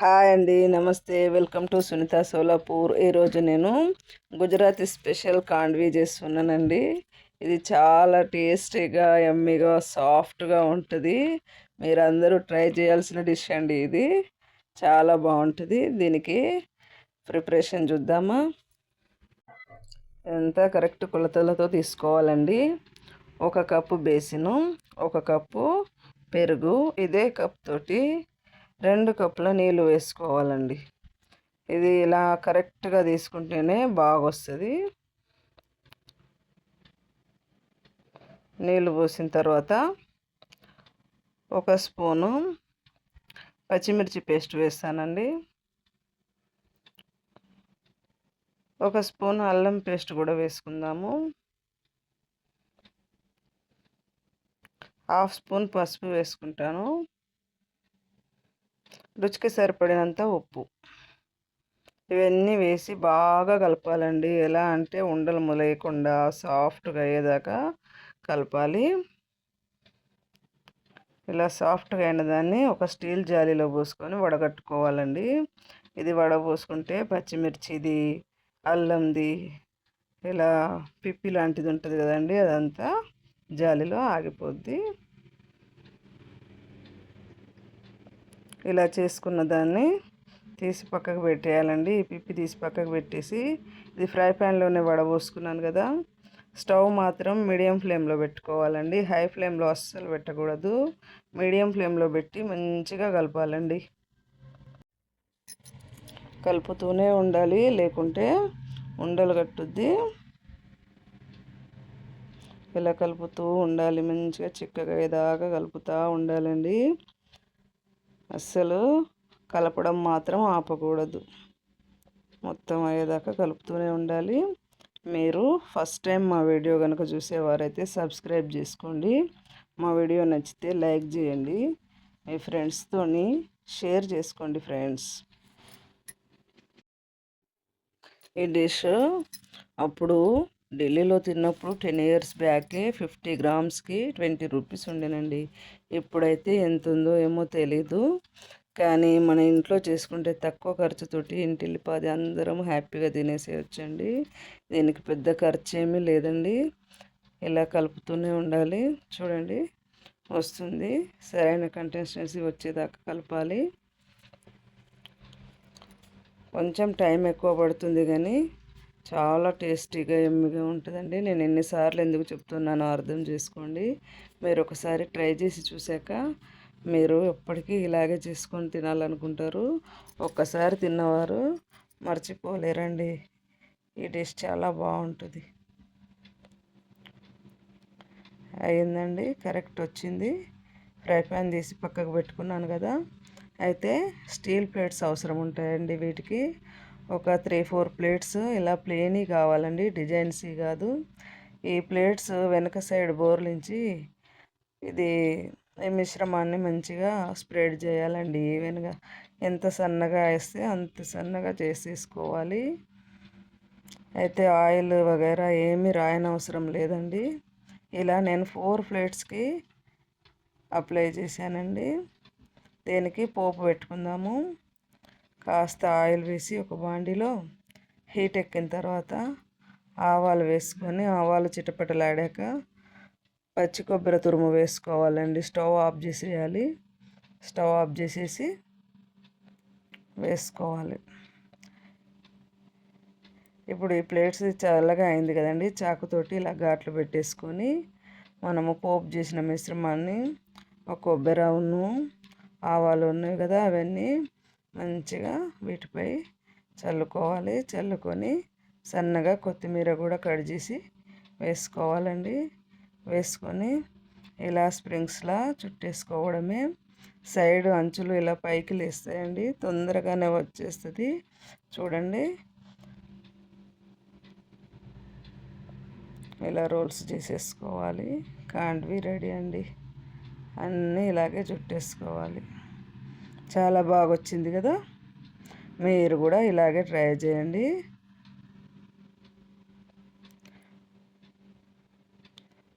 Hi అండి నమస్తే. Welcome to Sunitha Solapur. ఈరోజు నేను గుజరాతీ స్పెషల్ కాండ్వీ చేస్తున్నానండి. ఇది చాలా టేస్టీగా ఎమ్మీగా సాఫ్ట్గా ఉంటుంది. మీరందరూ ట్రై చేయాల్సిన డిష్ అండి ఇది. చాలా బాగుంటుంది. దీనికి ప్రిపరేషన్ చూద్దామా? ఎంత కరెక్ట్ కొలతలతో తీసుకోవాలండి. ఒక కప్పు బేసిను ఒక కప్పు పెరుగు ఇదే కప్ తోటి రెండు కప్పుల నీళ్ళు వేసుకోవాలండి. ఇది ఇలా కరెక్ట్గా తీసుకుంటేనే బాగా వస్తుంది నీళ్ళు పోసిన తర్వాత ఒక స్పూను పచ్చిమిర్చి పేస్ట్ వేస్తానండి. ఒక స్పూన్ అల్లం పేస్ట్ కూడా వేసుకుందాము. హాఫ్ స్పూన్ పసుపు వేసుకుంటాను. రుచికి సరిపడినంత ఉప్పు. ఇవన్నీ వేసి బాగా కలపాలండి. ఎలా అంటే ఉండలు మొలేయకుండా సాఫ్ట్గా అయ్యేదాకా కలపాలి. ఇలా సాఫ్ట్గా అయిన దాన్ని ఒక స్టీల్ జాలీలో పోసుకొని వడగట్టుకోవాలండి. ఇది వడపోసుకుంటే పచ్చిమిర్చిది అల్లంది ఇలా పిప్పి లాంటిది ఉంటుంది కదండి అదంతా జాలిలో ఆగిపోద్ది. ఇలా చేసుకున్న దాన్ని తీసి పక్కకు పెట్టేయాలండి. ఈ పిప్పి తీసి పక్కకు పెట్టేసి ఇది ఫ్రై ప్యాన్లోనే వడబోసుకున్నాను కదా. స్టవ్ మాత్రం మీడియం ఫ్లేమ్లో పెట్టుకోవాలండి. హై ఫ్లేమ్లో అస్సలు పెట్టకూడదు. మీడియం ఫ్లేమ్లో పెట్టి మంచిగా కలపాలండి. కలుపుతూనే ఉండాలి. లేకుంటే ఉండలు కట్టుద్ది. ఇలా కలుపుతూ ఉండాలి. మంచిగా చిక్కగా ఏదాకా కలుపుతూ ఉండాలండి. అస్సలు కలపడం మాత్రం ఆపకూడదు. మొత్తం అయ్యేదాకా కలుపుతూనే ఉండాలి. మీరు ఫస్ట్ టైం మా వీడియో కనుక చూసేవారైతే సబ్స్క్రైబ్ చేసుకోండి. మా వీడియో నచ్చితే లైక్ చేయండి. మీ ఫ్రెండ్స్తోని షేర్ చేసుకోండి ఫ్రెండ్స్. ఈ డిష్ అప్పుడు ఢిల్లీలో తిన్నప్పుడు టెన్ ఇయర్స్ బ్యాకే ఫిఫ్టీ గ్రామ్స్కి ట్వంటీ రూపీస్ ఉండేనండి. ఇప్పుడైతే ఎంత ఉందో ఏమో తెలీదు. కానీ మన ఇంట్లో చేసుకుంటే తక్కువ ఖర్చుతోటి ఇంటిల్లిపాది అందరం హ్యాపీగా తినేసేయచ్చండి. దీనికి పెద్ద ఖర్చు ఏమీ లేదండి. ఇలా కలుపుతూనే ఉండాలి. చూడండి వస్తుంది. సరైన కంటెన్సెన్సీ వచ్చేదాకా కలపాలి. కొంచెం టైం ఎక్కువ పడుతుంది కానీ చాలా టేస్టీగా ఎమ్మిగా ఉంటుందండి. నేను ఎన్నిసార్లు ఎందుకు చెప్తున్నానో అర్థం చేసుకోండి. మీరు ఒకసారి ట్రై చేసి చూశాక మీరు ఎప్పటికీ ఇలాగే చేసుకొని తినాలనుకుంటారు. ఒక్కసారి తిన్నవారు మర్చిపోలేరండి. ఈ డిష్ చాలా బాగుంటుంది. అయిందండి కరెక్ట్ వచ్చింది. ఫ్రై ప్యాన్ తీసి పక్కకు పెట్టుకున్నాను కదా. అయితే స్టీల్ ప్లేట్స్ అవసరం ఉంటాయండి వీటికి. ఒక త్రీ ఫోర్ ప్లేట్స్ ఇలా ప్లేనీ కావాలండి. డిజైన్స్ కాదు. ఈ ప్లేట్స్ వెనక సైడ్ బోర్లించి ఇది ఈ మిశ్రమాన్ని మంచిగా స్ప్రెడ్ చేయాలండి. ఈవెన్గా ఎంత సన్నగా వేస్తే అంత సన్నగా చేసేసుకోవాలి. అయితే ఆయిల్ వగైరా ఏమీ రాయనవసరం లేదండి. ఇలా నేను ఫోర్ ప్లేట్స్కి అప్లై చేశానండి. దీనికి పోపు పెట్టుకుందాము. కాస్త ఆయిల్ వేసి ఒక బాండీలో హీట్ ఎక్కిన తర్వాత ఆవాలు వేసుకొని ఆవాలు చిటపటలాడాక పచ్చి కొబ్బరి తురుము వేసుకోవాలండి. స్టవ్ ఆఫ్ చేసేయాలి. స్టవ్ ఆఫ్ చేసేసి వేసుకోవాలి. ఇప్పుడు ఈ ప్లేట్స్ చల్లగా అయింది కదండి. చాకుతోటి ఇలా ఘాట్లు పెట్టేసుకొని మనము పోపు చేసిన మిశ్రమాన్ని ఒక కొబ్బరి ఆవాలు ఉన్నాయి కదా అవన్నీ మంచిగా వీటిపై చల్లుకోవాలి. చల్లుకొని సన్నగా కొత్తిమీర కూడా కట్ చేసి వేసుకోవాలండి. వేసుకొని ఇలా స్ప్రింగ్స్లా చుట్టేసుకోవడమే. సైడ్ అంచులు ఇలా పైకి లేస్తాయండి. తొందరగానే వచ్చేస్తుంది. చూడండి. ఇలా రోల్స్ చేసేసుకోవాలి. కాండ్వి రెడీ అండి. అన్నీ ఇలాగే చుట్టేసుకోవాలి. చాలా బాగా వచ్చింది కదా. మీరు కూడా ఇలాగే ట్రై చేయండి.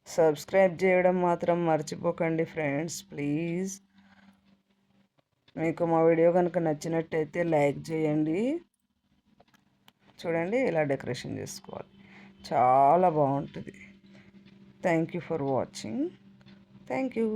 సబ్స్క్రైబ్ చేయడం మాత్రం మర్చిపోకండి ఫ్రెండ్స్ ప్లీజ్. మీకు మా వీడియో కనుక నచ్చినట్టయితే లైక్ చేయండి. చూడండి ఇలా డెకరేషన్ చేసుకోవాలి. చాలా బాగుంటుంది. Thank you for watching. Thank you.